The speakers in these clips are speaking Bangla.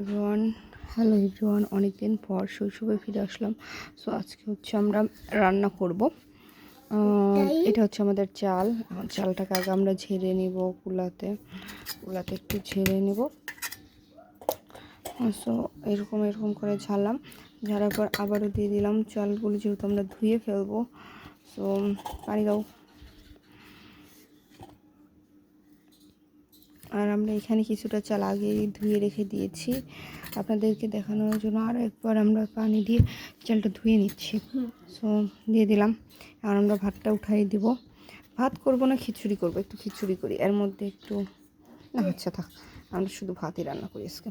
এভরিওয়ান হ্যালো এভরিওয়ান অনেক দিন পর শৈশবে ফিরে আসলাম। সো আজকে হচ্ছে আমরা রান্না করব। এটা হচ্ছে আমাদের চাল। চালটাকে আগে আমরা ঝেড়ে নিব কুলাতে। কুলাতে একটু ঝেড়ে নিব। সো এরকম এরকম করে ঝাড়লাম। ঝাড়ার পর আবারও দিয়ে দিলাম চালগুলো যেহেতু আমরা ধুয়ে ফেলব। সো পানি দাও। আর আমরা এখানে কিছুটা চাল আগে ধুয়ে রেখে দিয়েছি আপনাদেরকে দেখানোর জন্য আরও একবার আমরা পানি দিয়ে চালটা ধুয়ে নিচ্ছি সো দিয়ে দিলাম আর আমরা ভাতটা উঠাই দিব ভাত করব না খিচুড়ি করব একটু খিচুড়ি করি এর মধ্যে একটু না আচ্ছা থাক আমরা শুধু ভাতই রান্না করি আজকে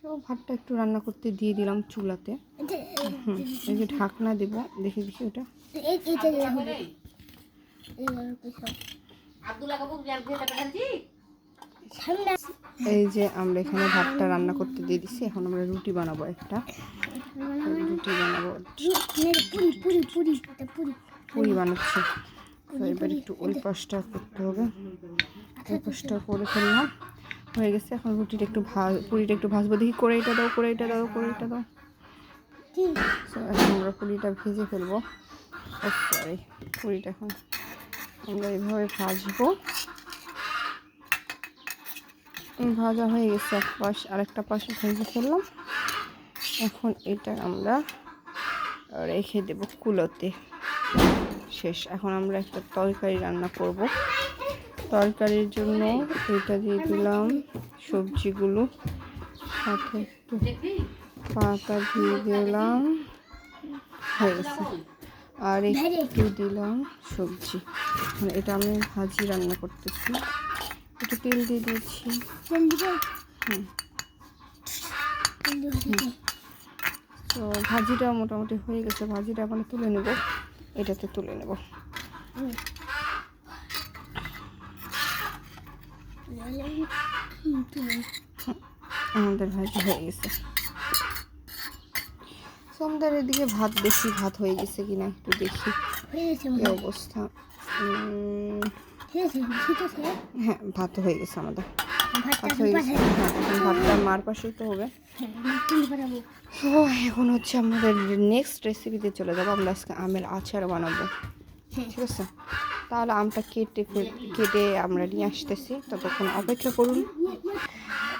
তো ভাতটা একটু রান্না করতে দিয়ে দিলাম চুলাতে হুম এই যে ঢাকনা দেব দেখি দেখি ওটা এই যে আমরা এখানে ভাতটা রান্না করতে দিয়ে দিছি। এখন আমরা রুটি বানাবো একটা। রুটি বানাবো। পুরি বানাচ্ছি। এবার একটু ওই পাশটা করতে হবে। ওই পাশটা করে ফেললাম। হয়ে গেছে। এখন রুটিটা একটু ভাজ পুরিটা একটু ভাজবো। দেখি করে এটা দাও, করে এটা দাও, করে এটা দাও। এখন আমরা পুরিটা ভেজে ফেলব। পুরিটা এখন আমরা এইভাবে ভাজবো। ভাজা হয়ে গেছে এক পাশ আরেকটা পাশে ভেজে ফেললাম। এখন এটা আমরা রেখে দেব কুলোতে। শেষ এখন আমরা একটা তরকারি রান্না করব। তরকারির জন্য এটা দিয়ে দিলাম সবজিগুলো সাথে একটু পাতা দিয়ে দিলাম হয়ে গেছে। আর একটু দিলাম সবজি। মানে এটা আমি ভাজি রান্না করতেছি। একটু তেল দিয়ে দিয়েছি তো ভাজিটা মোটামুটি হয়ে গেছে। ভাজিটা এখন তুলে নেব। এটাতে তুলে নেব। আমাদের ভাজি হয়ে গেছে। তো আমাদের এদিকে ভাত বেশি ভাত হয়ে গেছে কিনা একটু দেখি। অবস্থা? হ্যাঁ ভাত হয়ে গেছে আমাদের। ভাত হয়ে গেছে। হ্যাঁ ভাতটা মার পাশেই তো হবে। তো এখন হচ্ছে আমাদের নেক্সট রেসিপিতে চলে যাব। আমরা আজকে আমের আচার বানাবো। ঠিক আছে? তাহলে আমটা কেটে কেটে আমরা নিয়ে আসতেছি। ততক্ষণ অপেক্ষা করুন।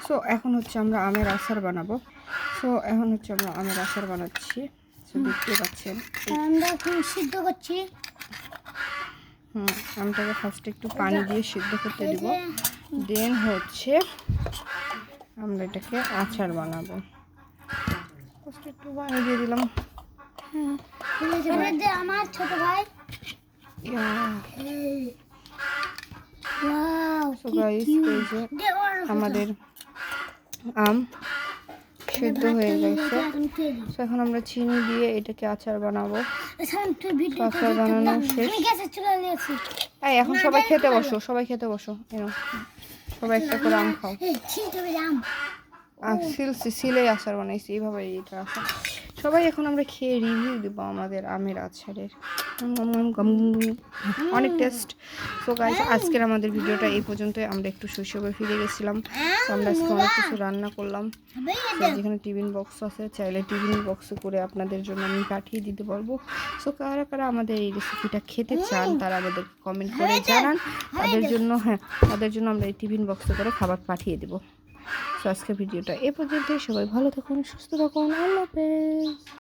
সো এখন হচ্ছে আমরা আমের আচার বানাবো। সো এখন হচ্ছে আমরা আমের আচার বানাচ্ছি। দেখতে পাচ্ছেন। আমরা সিদ্ধ করছি। হুম আমটাকে ফার্স্টে একটু পানি দিয়ে সিদ্ধ করতে দিব। দেন হচ্ছে আমরা এটাকে আচার বানাবো। ফার্স্ট একটু পানি দিয়ে দিলাম। আমার ছোট ভাই। আমাদের আম। সেদ্ধ হয়ে গেছে। তো এখন আমরা চিনি দিয়ে এটাকে আচার বানাবো। আচার বানানো শেষ। এখন সবাই খেতে বসো সবাই খেতে বসো। এনো সবাই একটা করে আম খাও। এই ছিলতে হবে আম। আর সিল সিলে আচার বানাইছি এইভাবে এটা আচার সবাই এখন আমরা খেয়ে রিভিউ দেবো আমাদের আমের আচারের। অনেক টেস্ট তো গাইস আজকের আমাদের ভিডিওটা এই পর্যন্তই। আমরা একটু শৈশবে ফিরে গেছিলাম। আমরা আজকে অনেক কিছু রান্না করলাম। যেখানে টিফিন বক্স আছে। চাইলে টিফিন বক্সে করে আপনাদের জন্য আমি পাঠিয়ে দিতে পারব। সো কারা কারা আমাদের এই রেসিপিটা খেতে চান, তারা আমাদের কমেন্ট করে জানান। তাদের জন্য হ্যাঁ তাদের জন্য আমরা এই টিফিন বক্সে করে খাবার পাঠিয়ে দেবো। তো আজকের ভিডিওটা এ পর্যন্তই। সবাই ভালো থাকুন, সুস্থ থাকুন। আল্লাহ হাফেজ।